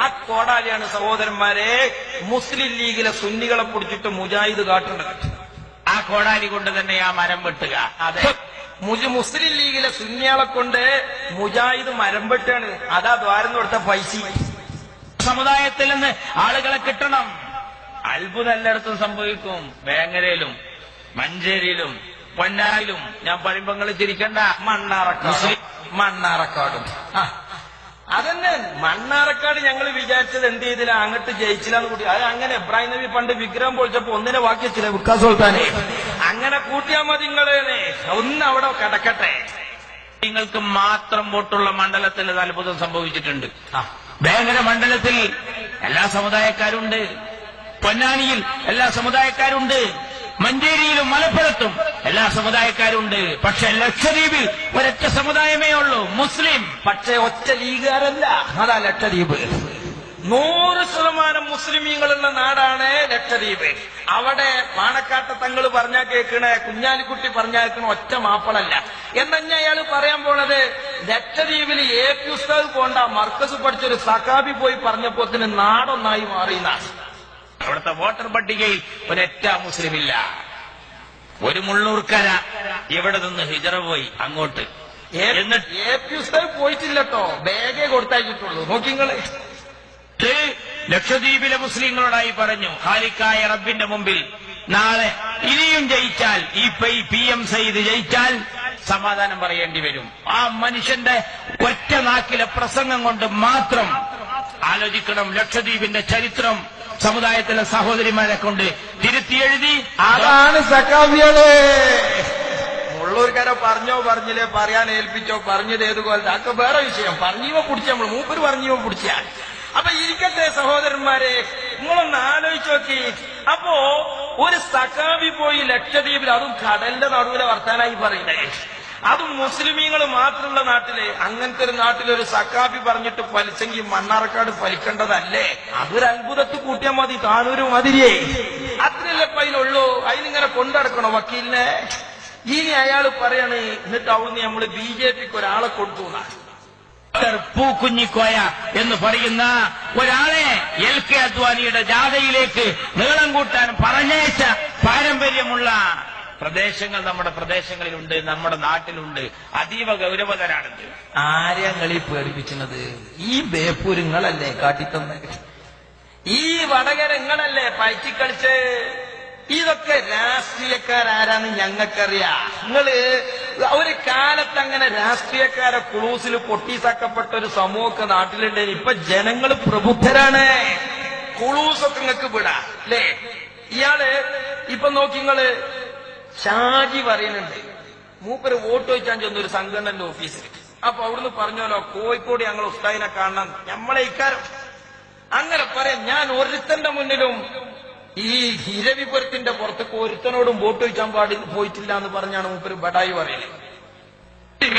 ആ കോടാലിയാണ് സഹോദരന്മാരെ മുസ്ലിം ലീഗിലെ സുന്നികളെ പിടിച്ചിട്ട് മുജാഹിദ് കാട്ടുന്നത് ആ കോടാലി കൊണ്ട് തന്നെ ആ മരം വെട്ടുക. അതെ. മുസ്ലിം ലീഗിലെ സുന്നികളെ കൊണ്ട് മുജാഹിദ് മരം വെട്ടാണ്. അതാ ദ്വാരം കൊടുത്ത പൈസ. സമുദായത്തിൽ നിന്ന് ആളുകളെ കിട്ടണം. അത്ഭുതം എല്ലായിടത്തും സംഭവിക്കും. വേങ്ങരയിലും മഞ്ചേരിയിലും പൊന്നാരിലും ഞാൻ പറയുമ്പോൾ തിരിക്കണ്ട ചിരിക്കണ്ട. മണ്ണാറക്കാട്. മണ്ണാറക്കാടും. ആ, അതന്നെ. മണ്ണാറക്കാട് ഞങ്ങൾ വിചാരിച്ചത് എന്ത് ചെയ്തില്ല അങ്ങോട്ട് ജയിച്ചില്ലാന്ന് കൂട്ടി. അത് അങ്ങനെ ഇബ്രാഹിം നബി പണ്ട് വിഗ്രഹം പൊളിച്ചപ്പോ ഒന്നിനെ വാക്കിച്ചില്ല വിക്കാസ് സുൽത്താനെ. അങ്ങനെ കൂട്ടിയാ മതി നിങ്ങളേനെ ഒന്ന് അവിടെ കിടക്കട്ടെ. നിങ്ങൾക്ക് മാത്രം വോട്ടുള്ള മണ്ഡലത്തിൽ അത് അത്ഭുതം സംഭവിച്ചിട്ടുണ്ട്. വേങ്ങര മണ്ഡലത്തിൽ എല്ലാ സമുദായക്കാരുണ്ട്. പൊന്നാനിയിൽ എല്ലാ സമുദായക്കാരുണ്ട്. മഞ്ചേരിയിലും മലപ്പുറത്തും എല്ലാ സമുദായക്കാരും ഉണ്ട് പക്ഷെ ലക്ഷദ്വീപിൽ ഒരൊറ്റ സമുദായമേ ഉള്ളൂ. മുസ്ലിം. പക്ഷേ ഒറ്റ ലീഗുകാരല്ല. അതാ ലക്ഷദ്വീപ്. നൂറ് ശതമാനം മുസ്ലിമീങ്ങളുള്ള നാടാണ് ലക്ഷദ്വീപ്. അവിടെ പാണക്കാട്ട തങ്ങൾ പറഞ്ഞാൽ കേൾക്കണ കുഞ്ഞാലിക്കുട്ടി പറഞ്ഞാൽ കേൾക്കണ ഒറ്റ മാപ്പളല്ല. എന്നഞ്ഞ അയാൾ പറയാൻ പോണത് ലക്ഷദ്വീപിൽ എ പി ഉസ്താദ് പോണ്ട മർക്കസ് പഠിച്ചൊരു സഖാബി പോയി പറഞ്ഞപ്പോ നാടൊന്നായി മാറിയെന്നാണ് അവിടുത്തെ വോട്ടർ പട്ടികയിൽ ഒരൊറ്റ മുസ്ലിമില്ല. ഒരു മുള്ളൂർക്കര ഇവിടെ നിന്ന് ഹിജറ പോയി? അങ്ങോട്ട്. എന്നിട്ട് എ പി ഉസ്താദ് പോയിട്ടില്ലട്ടോ. ബാഗേ കൊടുത്തയച്ചിട്ടുള്ളൂ. നോക്കിങ്ങൾ. ലക്ഷദ്വീപിലെ മുസ്ലിങ്ങളോടായി പറഞ്ഞു ഖാലിക്കായ റബ്ബിന്റെ മുമ്പിൽ നാളെ ഇനിയും ജയിച്ചാൽ ഈ പി എം സയ്യിദ് ജയിച്ചാൽ സമാധാനം പറയേണ്ടി വരും. ആ മനുഷ്യന്റെ ഒറ്റ നാക്കിലെ പ്രസംഗം കൊണ്ട് മാത്രം ആലോചിക്കണം ലക്ഷദ്വീപിന്റെ ചരിത്രം. സമുദായത്തിലെ സഹോദരിമാരെ കൊണ്ട് തിരുത്തി എഴുതി അതാണ് സക്കാവികൾ മുള്ളൂർക്കാരെ പറഞ്ഞോ പറഞ്ഞില്ലേ പറയാൻ ഏൽപ്പിച്ചോ പറഞ്ഞത് ഏത് കോലത്ത് അതൊക്കെ വേറെ വിഷയം. പറഞ്ഞോ പിടിച്ച നമ്മൾ മൂപ്പര് പറഞ്ഞോ പിടിച്ച അപ്പൊ ഇരിക്കട്ടെ സഹോദരന്മാരെ നിങ്ങളൊന്ന് ആലോചിച്ചു നോക്കി. അപ്പോ ഒരു സക്കാവി പോയി ലക്ഷദ്വീപിൽ അതും കടലിന്റെ നടുവിലെ വർത്താനായി പറയുന്നേ അതും മുസ്ലിമീങ്ങൾ മാത്രമുള്ള നാട്ടിൽ അങ്ങനത്തെ ഒരു നാട്ടിലൊരു സക്കാബി പറഞ്ഞിട്ട് ഫലിച്ചെങ്കിൽ മണ്ണാർക്കാട് ഫലിക്കേണ്ടതല്ലേ? അതൊരു അത്ഭുതത്തിൽ കൂട്ടിയാൽ മതി താനൂര് മതിരിയേ. അത്രയല്ലേ അതിലുള്ളൂ. അതിനിങ്ങനെ കൊണ്ടടക്കണോ വക്കീലിനെ? ഇനി അയാൾ പറയാണ് എന്നിട്ട് അവിടുന്ന് നമ്മൾ ബി ജെ പിക്ക് ഒരാളെ കൊടുത്തു പൂക്കുഞ്ഞിക്കോയ എന്ന് പറയുന്ന ഒരാളെ എൽ കെ അദ്വാനിയുടെ ജാഥയിലേക്ക് നീളം കൂട്ടാൻ പറഞ്ഞയച്ച പാരമ്പര്യമുള്ള പ്രദേശങ്ങൾ നമ്മുടെ പ്രദേശങ്ങളിലുണ്ട് നമ്മുടെ നാട്ടിലുണ്ട്. അതീവ ഗൗരവതരാണിത് ആരെയാ നിങ്ങളീ പേടിപ്പിക്കുന്നത്? ഈ ബേപ്പൂരുങ്ങളല്ലേ കാട്ടിത്തന്നെ ഈ വടകരങ്ങളല്ലേ പയറ്റിക്കളിച്ച് ഇതൊക്കെ രാഷ്ട്രീയക്കാരാരാന്ന് ഞങ്ങൾക്കറിയാം. നിങ്ങൾ ഒരു കാലത്ത് അങ്ങനെ രാഷ്ട്രീയക്കാരെ ക്ലൂസിൽ പൊട്ടീസാക്കപ്പെട്ട ഒരു സമൂഹമൊക്കെ നാട്ടിലുണ്ട് ഇപ്പൊ ജനങ്ങൾ പ്രബുദ്ധരാണ്. കുളൂസൊക്കെ നിങ്ങൾക്ക് വിടാം അല്ലേ? ഇയാൾ ഇപ്പൊ നോക്കി നിങ്ങൾ ഷാജി പറയുന്നുണ്ട് മൂപ്പര് വോട്ട് ചോദിച്ചാൽ ചെന്ന ഒരു സംഘടനന്റെ ഓഫീസിൽ അപ്പൊ അവിടുന്ന് പറഞ്ഞല്ലോ കോഴിക്കോട് ഞങ്ങൾ ഉസ്താദിനെ കാണണം നമ്മളെ ഇക്കാരം. അങ്ങനെ പറയാം ഞാൻ ഒരുത്തന്റെ മുന്നിലും ഈ ഇരവിപുരത്തിന്റെ പുറത്തേക്ക് ഒരുത്തനോടും വോട്ട് ചോദിക്കാൻ പാടി പോയിട്ടില്ല എന്ന് പറഞ്ഞാണ് മൂപ്പര് ബടായി പറയുന്നത്.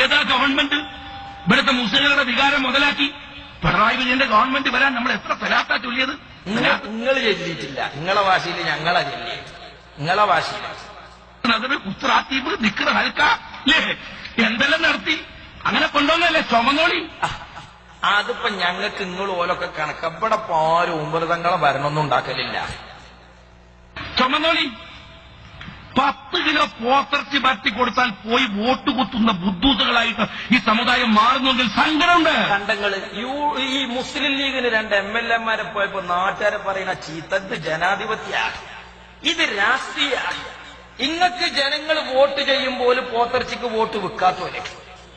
ഏതാ ഗവൺമെന്റ് ഇവിടുത്തെ മുസ്ലിങ്ങളുടെ വികാരം മുതലാക്കി പിണറായി വിജയന്റെ ഗവൺമെന്റ് വരാൻ നമ്മൾ എത്ര തലാത്താ ചൊല്ലിയത്? നിങ്ങൾ ചെല്ലിയിട്ടില്ല. നിങ്ങളെ ഭാഷയിൽ ഞങ്ങളെ ചെല്ലി നിങ്ങളെ ഭാഷയിൽ അതിന് ഉത്രാത്തീപ് നിക്കറ് ഹൽക്ക അല്ലേ? എന്തെല്ലാം നടത്തി? അങ്ങനെ കൊണ്ടുവന്നല്ലേ ചുമന്നോളി. അതിപ്പോ ഞങ്ങൾക്ക് നിങ്ങൾ ഓലൊക്കെ കണക്ക്. ഇവിടെ ഇപ്പൊ ആരും ഉമ്പരതങ്ങളെ ഭരണമൊന്നും ഉണ്ടാക്കലില്ല. ചുമന്നോളി. പത്ത് കിലോ പോത്തിറച്ചി പറ്റി കൊടുത്താൽ പോയി വോട്ട് കുത്തുന്ന ബുദ്ധൂസുകളായിട്ട് ഈ സമുദായം മാറുന്നുവെങ്കിൽ സങ്കടമുണ്ട്. കണ്ടങ്ങൾ യു ഈ മുസ്ലിം ലീഗിന് രണ്ട് എം എൽ എമാരെ പോയപ്പോ നാട്ടുകാരെ പറയുന്ന ചീത്തത് ജനാധിപത്യ. ഇത് രാഷ്ട്രീയ. ഇങ്ങക്ക് ജനങ്ങൾ വോട്ട് ചെയ്യുമ്പോൾ പോത്തർച്ചിക്ക് വോട്ട് വെക്കാത്തവരെ.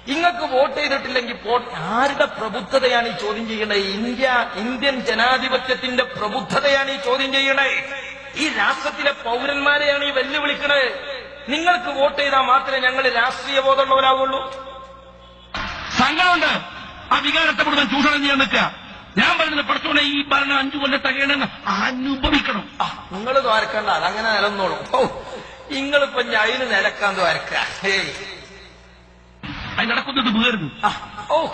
ഇങ്ങക്ക് വോട്ട് ചെയ്തിട്ടില്ലെങ്കിൽ ആരുടെ പ്രബുദ്ധതയാണ് ഈ ചോദ്യം ചെയ്യണത് ഇന്ത്യ ഇന്ത്യൻ ജനാധിപത്യത്തിന്റെ പ്രബുദ്ധതയാണ് ഈ ചോദ്യം ചെയ്യണേ. ഈ രാഷ്ട്രത്തിലെ പൗരന്മാരെയാണ് ഈ വെല്ലുവിളിക്കണത് നിങ്ങൾക്ക് വോട്ട് ചെയ്താൽ മാത്രമേ ഞങ്ങൾ രാഷ്ട്രീയ ബോധമുള്ളവരാവുള്ളൂ. സങ്കടമുണ്ട്. ആ വികാരത്തെ മുഴുവൻ ചൂഷണം ചെയ്യാൻ നിൽക്കുക. ഞാൻ പറയുന്നത് പഠിച്ചോനെ ഈ ഭരണം അഞ്ചു കൊല്ലം തകയണെന്ന് അനുഭവിക്കണം. നിങ്ങൾ ദ്വാരക്കണ്ട അതങ്ങനെ നിലന്നോളൂ ഓ നിങ്ങളിപ്പൊ ഞയിൽ നിലക്കാന്ന് വരക്ക നടക്കുന്നത് വേർന്നു ഓ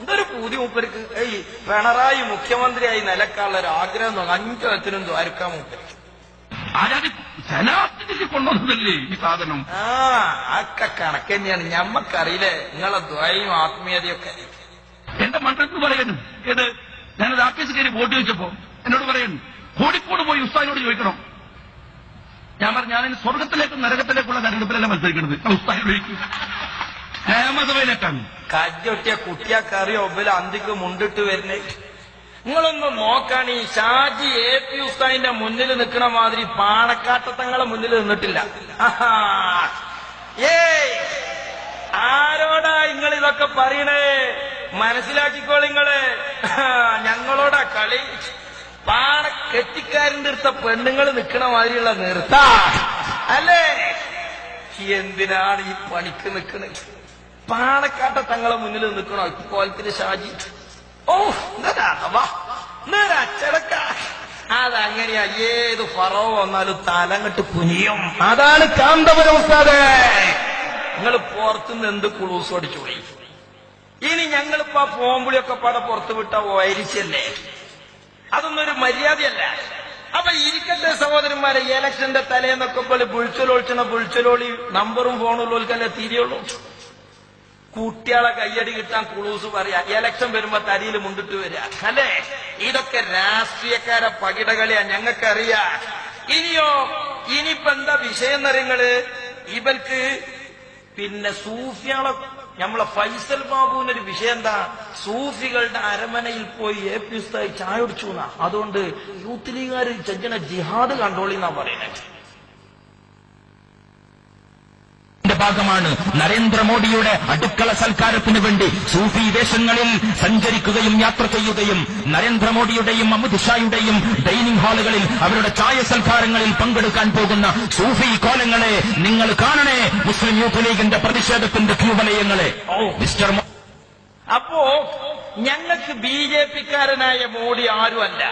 എന്തൊരു പൂതി മൂപ്പർക്ക്. ഏയ് പിണറായി മുഖ്യമന്ത്രിയായി നിലക്കാനുള്ള ഒരു ആഗ്രഹം തോന്നുന്നു. അഞ്ചത്തിനും ദ്വാരക്കാൻ മൂപ്പർക്ക് കൊണ്ടുവന്നതല്ലേ ഈ സാധനം? ആ ഒക്കെ കണക്ക് തന്നെയാണ്. ഞമ്മക്കറിയില്ലേ നിങ്ങളെ ദ്വയും ആത്മീയതയൊക്കെ. എന്റെ മണ്ഡലത്തിൽ പറയുന്നു. ഏത്? ഞാനത് ആഫീസിൽ കയറി വോട്ട് ചോദിച്ചപ്പോ എന്നോട് പറയുന്നു. കോഴിക്കോട് പോയി ഉസ്താദിനോട് ചോദിക്കണം. ഞാൻ പറഞ്ഞു ഞാൻ സ്വർഗത്തിലേക്കും നരകത്തിലേക്കുള്ള തെരഞ്ഞെടുപ്പിലല്ല മത്സരിക്കുന്നത് നിയമസഭയിലേക്കാണ് കജ്ജൊട്ടിയ കുട്ടിയാക്കറി ഒബിൽ അന്തിക്ക് മുണ്ടിട്ട് വരുന്നേ. നിങ്ങളൊന്ന് നോക്കാണ് ഈ ഷാജി എ പി ഉസ്താദിന്റെ മുന്നിൽ നിൽക്കുന്ന മാതിരി പാണക്കാട്ടത്തങ്ങളെ മുന്നിൽ നിന്നിട്ടില്ല. ഏയ്. ആരോടാ നിങ്ങൾ ഇതൊക്കെ പറയണേ? മനസ്സിലാക്കിക്കോളി നിങ്ങൾ. ഞങ്ങളോടാ കളി. പാണ കെട്ടിക്കാരന്റെ അടുത്ത പെണ്ണുങ്ങൾ നിൽക്കണ മാതിരിയുള്ള നിർത്ത അല്ലേ? എന്തിനാണ് ഈ പണിക്ക് നിൽക്കുന്നത് പാണക്കാട്ട തങ്ങളെ മുന്നിൽ നിൽക്കണോ കോലത്തിൽ ഷാജി. ഓ വാ അച്ചടക്ക. അതങ്ങനെയാ ഏത് ഫറോ വന്നാലും തലങ്ങട്ട് കുനിയും. അതാണ് കാന്തപുരം ഉസ്താദേ. നിങ്ങൾ പുറത്തുനിന്ന് എന്ത് കുളൂസ് അടിച്ചുപോയി ഇനി ഞങ്ങളിപ്പോ ആ പോമ്പുളിയൊക്കെ പാടെ പുറത്തു വിട്ട വൈരിച്ചല്ലേ അതൊന്നും ഒരു മര്യാദയല്ല. അപ്പൊ ഇരിക്കട്ടെ സഹോദരന്മാരെ ഇലക്ഷന്റെ തലേന്നൊക്കെ പോലെ ബുൾച്ചൊലൊളിച്ചണ ബുൾച്ചൊലോളി നമ്പറും ഫോണും ഉള്ളവർക്കല്ലേ തീരെയുള്ളൂ. കുട്ടികളെ കയ്യടി കിട്ടാൻ കുളൂസ് പറയാ ഇലക്ഷൻ വരുമ്പോ തരിയിൽ മുണ്ടിട്ട് വരിക. അല്ലേ? ഇതൊക്കെ രാഷ്ട്രീയക്കാരെ പകിടകളിയാ ഞങ്ങൾക്കറിയാ. ഇനിയോ ഇനിയിപ്പോ എന്താ വിഷയം എന്നറിയങ്ങൾ? ഇവർക്ക് പിന്നെ സൂഫിയാളെ നമ്മളെ ഫൈസൽ ബാബുവിന് ഒരു വിഷയം എന്താ? സൂഫികളുടെ അരമനയിൽ പോയി എ പി ഉസ്തായി ചായ കുടിച്ചു എന്നാ അതുകൊണ്ട് യൂത്ത് ലീഗുകാർ ചെഞ്ചന ജിഹാദ് കണ്ടോളി എന്നാ പറയുന്നത് ന്റെ ഭാഗമാണ്. നരേന്ദ്രമോദിയുടെ അടുക്കള സൽക്കാരത്തിന് വേണ്ടി സൂഫി ദേശങ്ങളിൽ സഞ്ചരിക്കുകയും യാത്ര ചെയ്യുകയും നരേന്ദ്രമോദിയുടെയും അമിത്ഷായുടെയും ഡൈനിങ് ഹാളുകളിൽ അവരുടെ ചായ സൽക്കാരങ്ങളിൽ പങ്കെടുക്കാൻ പോകുന്ന സൂഫി കോലങ്ങളെ നിങ്ങൾ കാണണേ. മുസ്ലിം യൂത്ത് ലീഗിന്റെ പ്രതിഷേധത്തിന്റെ ക്യൂബലയങ്ങളെ മിസ്റ്റർ അപ്പോ ഞങ്ങൾക്ക് ബി ജെ പിക്കാരനായ മോഡി ആരുമല്ല.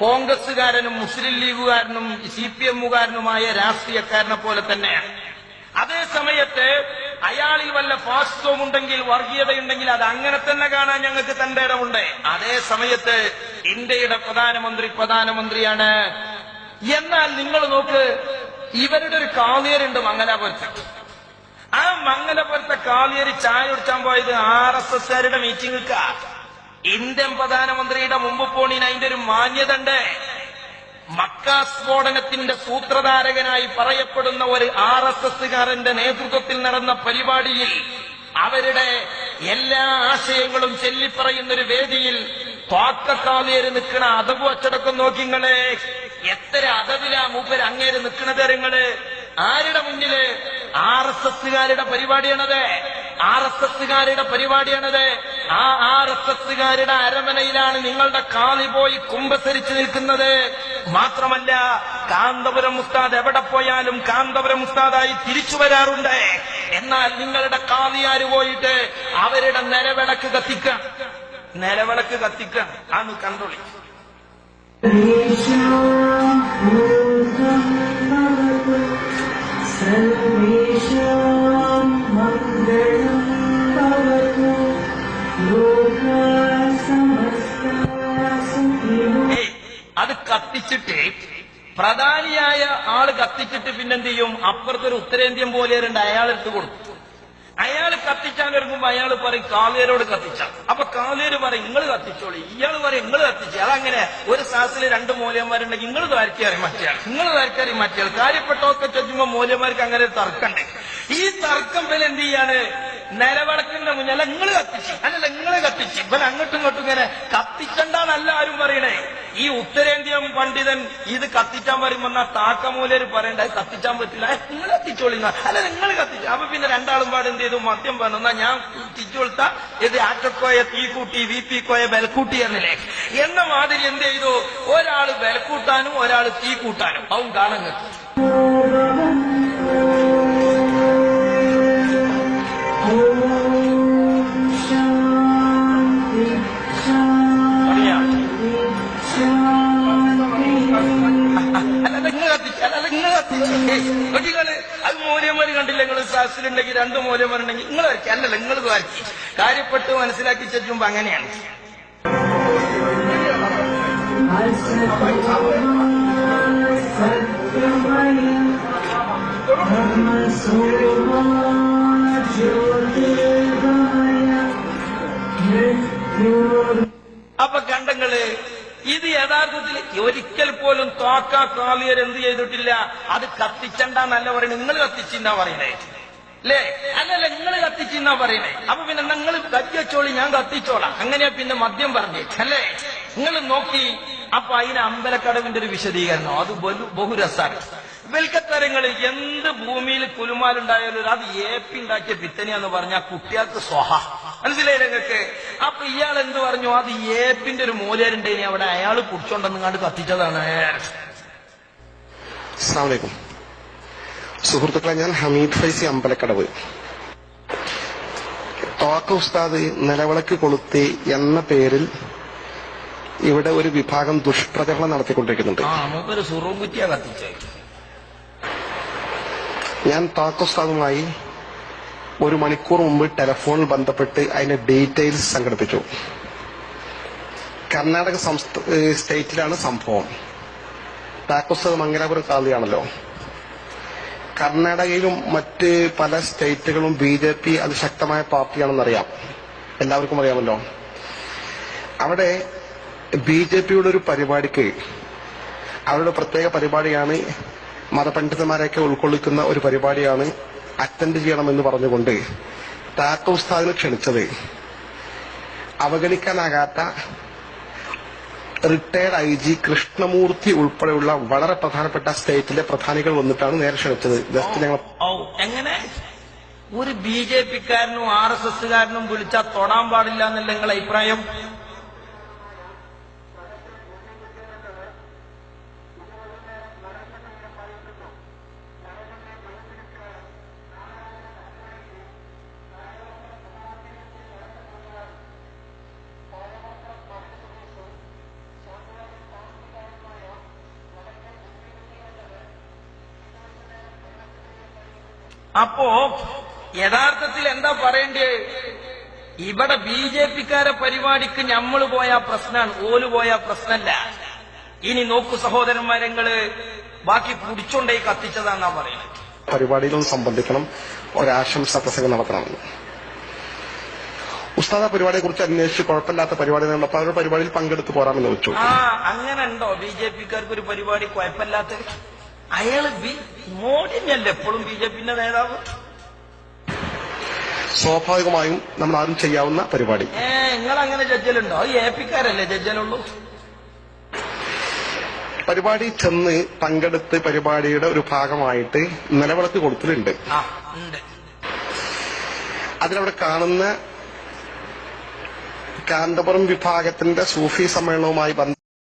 കോൺഗ്രസുകാരനും മുസ്ലിം ലീഗുകാരനും സി പി എമ്മുകാരനുമായ രാഷ്ട്രീയക്കാരനെ പോലെ തന്നെയാണ്. അതേ സമയത്ത് അയാളിൽ വല്ല ഫാസ്റ്റവും ഉണ്ടെങ്കിൽ വർഗീയതയുണ്ടെങ്കിൽ അത് അങ്ങനെ തന്നെ കാണാൻ ഞങ്ങൾക്ക് തന്റെ ഇടമുണ്ട്. അതേ സമയത്ത് ഇന്ത്യയുടെ പ്രധാനമന്ത്രി പ്രധാനമന്ത്രിയാണ്. എന്നാൽ നിങ്ങൾ നോക്ക് ഇവരുടെ ഒരു കാവേരുണ്ട് മംഗലാപുരത്ത്. ആ മംഗലപുരത്തെ കാളിയരി ചായ കുടിച്ചാൻ പോയത് ആർ എസ് എസ് ആരുടെ മീറ്റിംഗ് ഇന്ത്യൻ പ്രധാനമന്ത്രിയുടെ മുമ്പ് പോണിന് അതിന്റെ ഒരു മാന്യത ഉണ്ട് മക്ക സ്ഫോടനത്തിന്റെ സൂത്രധാരകനായി പറയപ്പെടുന്ന ഒരു ആർ എസ് എസ്സുകാരന്റെ നേതൃത്വത്തിൽ നടന്ന പരിപാടിയിൽ അവരുടെ എല്ലാ ആശയങ്ങളും ചൊല്ലിപ്പറയുന്ന ഒരു വേദിയിൽ തോക്കക്കാവേര് നിൽക്കണ അതവ് അച്ചടക്കം നോക്കിങ്ങളെ എത്ര അതവിലാ മൂപ്പര് അങ്ങേര് നിൽക്കണത് നിങ്ങൾ? ആരുടെ മുന്നിൽ ആർ എസ് എസ്സുകാരുടെ പരിപാടിയാണത്? ആർ എസ് എസ്സുകാരുടെ പരിപാടിയാണത്? ആ ആർ എസ് എസ്സുകാരുടെ അരമനയിലാണ് നിങ്ങളുടെ കാളി പോയി കുമ്പസരിച്ചു നിൽക്കുന്നത്. മാത്രമല്ല കാന്തപുരം ഉസ്താദ് എവിടെ പോയാലും കാന്തപുരം ഉസ്താദായി തിരിച്ചു വരാറുണ്ട്. എന്നാൽ നിങ്ങളുടെ കാളിയാര് പോയിട്ട് അവരുടെ നിലവിളക്ക് കത്തിക്കാം നിലവിളക്ക് കത്തിക്കാം അന്ന് കണ്ടോളി. കത്തിച്ചിട്ട് പ്രധാനിയായ ആൾ കത്തിച്ചിട്ട് പിന്നെന്ത് ചെയ്യും അപ്പുറത്തൊരു ഉത്തരേന്ത്യൻ രണ്ട് അയാൾ എടുത്തു കൊടുക്കും. അയാൾ കത്തിച്ചാൻ ഇറങ്ങുമ്പോ അയാൾ പറയും കാവേരോട് കത്തിച്ച. അപ്പൊ കാവേര് പറയും നിങ്ങൾ കത്തിച്ചോളി. ഇയാൾ പറയും നിങ്ങൾ കത്തിച്ചു. അതങ്ങനെ ഒരു സ്ഥലത്തിൽ രണ്ട് മൂലയന്മാരുണ്ടെങ്കിൽ നിങ്ങൾ താരിക്കാറി മാറ്റിയാൽ നിങ്ങൾ താരിക്കാറി മാറ്റിയാൽ കാര്യപ്പെട്ടൊക്കെ ചോദിക്കുമ്പോ മൂലയന്മാർക്ക് അങ്ങനെ ഒരു തർക്കമുണ്ട് ഈ തർക്കം പിന്നെ എന്ത് ചെയ്യാണ് നിലവിളക്കിന്റെ മുന്നിൽ നിങ്ങൾ കത്തിച്ചു. അല്ലല്ല നിങ്ങൾ കത്തിച്ചു ഇവൻ അങ്ങോട്ടും ഇങ്ങോട്ടും ഇങ്ങനെ കത്തിച്ചണ്ടെന്നല്ല ആരും പറയണേ ഈ ഉത്തരേന്ത്യൻ പണ്ഡിതൻ ഇത് കത്തിച്ചാൻ വരുമ്പോ താക്കമൂലര് പറയണ്ട അത് കത്തിച്ചാൻ പറ്റില്ല. നിങ്ങൾ കത്തിച്ചോളി അല്ല നിങ്ങൾ കത്തിച്ചു. അപ്പൊ പിന്നെ രണ്ടാളും പാട് എന്ത് ചെയ്തു? മദ്യം പറഞ്ഞു എന്നാ ഞാൻ തിരിച്ചു കൊടുത്ത ഇത് ആറ്റക്കോയ തീ കൂട്ടി വി പി കോയ ബലക്കൂട്ടി എന്നില്ലേ? എന്ന മാതിരി എന്ത് ചെയ്തു? ഒരാൾ ബലക്കൂട്ടാനും ഒരാൾ തീ കൂട്ടാനും അവൻ കാണുന്നത് ഒഴിവാക്കി കാര്യപ്പെട്ട് മനസ്സിലാക്കി ചെല്ലുമ്പോ അങ്ങനെയാണ്. അപ്പൊ കണ്ടങ്ങൾ ഇത് യഥാർത്ഥത്തിൽ ഒരിക്കൽ പോലും തോക്ക കാളിയർ എന്ത് ചെയ്തിട്ടില്ല? അത് കത്തിച്ചണ്ടെന്നല്ല പറയുന്നത്. നിങ്ങൾ കത്തിച്ചിണ്ടാ പറയണേ അല്ലേ അല്ലല്ല നിങ്ങൾ കത്തിച്ചെന്നാ പറയണേ. അപ്പൊ പിന്നെ നിങ്ങൾ കത്തിച്ചോളി ഞാൻ കത്തിച്ചോളാം. അങ്ങനെയാ പിന്നെ മദ്യം പറഞ്ഞേ. അല്ലേ? നിങ്ങൾ നോക്കി അപ്പൊ അതിന് അമ്പലക്കടവിന്റെ ഒരു വിശദീകരണം. അത് ബഹു- ബഹുരസാണ്. വെൽക്കത്തരങ്ങൾ എന്ത് ഭൂമിയിൽ കുലുമാലുണ്ടായാലും അത് ഏപ്പി ഉണ്ടാക്കിയ പിത്തനിയെന്ന് പറഞ്ഞ കുട്ടികൾക്ക് സ്വഹ. മനസ്സിലായി നിങ്ങൾക്ക് അപ്പൊ ഇയാൾ എന്ത് പറഞ്ഞു? അത് ഏപ്പിന്റെ ഒരു മൂലരുണ്ടേനി. അവിടെ അയാൾ കുടിച്ചോണ്ടെന്ന് കണ്ട് കത്തിച്ചതാണ്. അസ്സാമലൈക്കും സുഹൃത്തുക്കളെ ഞാൻ ഹമീദ് ഫൈസി അമ്പലക്കടവ്. തോക്ക ഉസ്താദ് നിലവിളക്ക് കൊളുത്തി എന്ന പേരിൽ ഇവിടെ ഒരു വിഭാഗം ദുഷ്പ്രചരണം നടത്തിക്കൊണ്ടിരിക്കുന്നുണ്ട്. ഞാൻ തോക്ക ഉസ്താദുമായി ഒരു മണിക്കൂർ മുമ്പ് ടെലഫോണിൽ ബന്ധപ്പെട്ട് അതിന്റെ ഡീറ്റെയിൽസ് സംഘടിപ്പിച്ചു. കർണാടക സ്റ്റേറ്റിലാണ് സംഭവം. താക്കോസ്തത് മംഗലാപുരം കാളിയാണല്ലോ. കർണാടകയിലും മറ്റ് പല സ്റ്റേറ്റുകളും ബി ജെ പി അതിശക്തമായ പാർട്ടിയാണെന്നറിയാം. എല്ലാവർക്കും അറിയാമല്ലോ. അവിടെ ബി ജെ പിയുടെ ഒരു പരിപാടിക്ക് അവരുടെ പ്രത്യേക പരിപാടിയാണ് മതപണ്ഡിതന്മാരെയൊക്കെ ഉൾക്കൊള്ളിക്കുന്ന ഒരു പരിപാടിയാണ് അറ്റൻഡ് ചെയ്യണമെന്ന് പറഞ്ഞുകൊണ്ട് താക്ക ഉസ്താദിനെ ക്ഷണിച്ചത്. അവഗണിക്കാനാകാത്ത റിട്ടയർഡ് ഐ ജി കൃഷ്ണമൂർത്തി ഉൾപ്പെടെയുള്ള വളരെ പ്രധാനപ്പെട്ട സ്റ്റേറ്റിലെ പ്രധാനികൾ വന്നിട്ടാണ് നേരെ ക്ഷണിച്ചത് ജസ്റ്റ് ഞങ്ങൾ എങ്ങനെ? ഒരു ബി ജെ പിക്കാരനും ആർ എസ് എസ്സുകാരനും വിളിച്ചാൽ തൊടാൻ പാടില്ല എന്നല്ല നിങ്ങളുടെ അഭിപ്രായം? അപ്പോ യഥാർത്ഥത്തിൽ എന്താ പറയണ്ടേ ഇവിടെ ബി ജെ പിക്കാരെ പരിപാടിക്ക് നമ്മൾ പോയ പ്രശ്നമാണ് ഓൽ പോയ പ്രശ്നമല്ല ഇനി നോക്കൂ സഹോദരന്മാരെങ്ങൾ ബാക്കി പിടിച്ചോണ്ടേ കത്തിച്ചതാന്നാ പറയുന്നത് പരിപാടിയിലൊന്ന് സംബന്ധിക്കണം ഒരാശംസ പ്രസംഗം നടത്തണമെന്ന്. ഉസ്താദ പരിപാടിയെ കുറിച്ച് അന്വേഷിച്ച് കുഴപ്പമില്ലാത്ത പരിപാടി അവരുടെ പരിപാടിയിൽ പങ്കെടുത്ത് പോരാമെന്ന് വെച്ചു. ആ അങ്ങനെ ഉണ്ടോ? ബി ജെ പിക്കാർക്ക് ഒരു പരിപാടി കുഴപ്പമില്ലാത്ത അയാൾ ബി മോഡി തന്നെയല്ല എപ്പോഴും ബി ജെ പിന്റെ നേതാവ്? സ്വാഭാവികമായും നമ്മൾ ആരും ചെയ്യാവുന്ന പരിപാടി. ഏ നിങ്ങൾ അങ്ങനെ ജഡ്ജലുണ്ടോ? അത് എ പിക്കാരല്ലേ ജഡ്ജലുള്ളൂ. പരിപാടി ചെന്ന് പങ്കെടുത്ത് പരിപാടിയുടെ ഒരു ഭാഗമായിട്ട് നിലവിളക്ക് കൊടുത്തിട്ടുണ്ട്. അതിലവിടെ കാണുന്ന കാന്തപുരം വിഭാഗത്തിന്റെ സൂഫി സമ്മേളനവുമായി ബന്ധ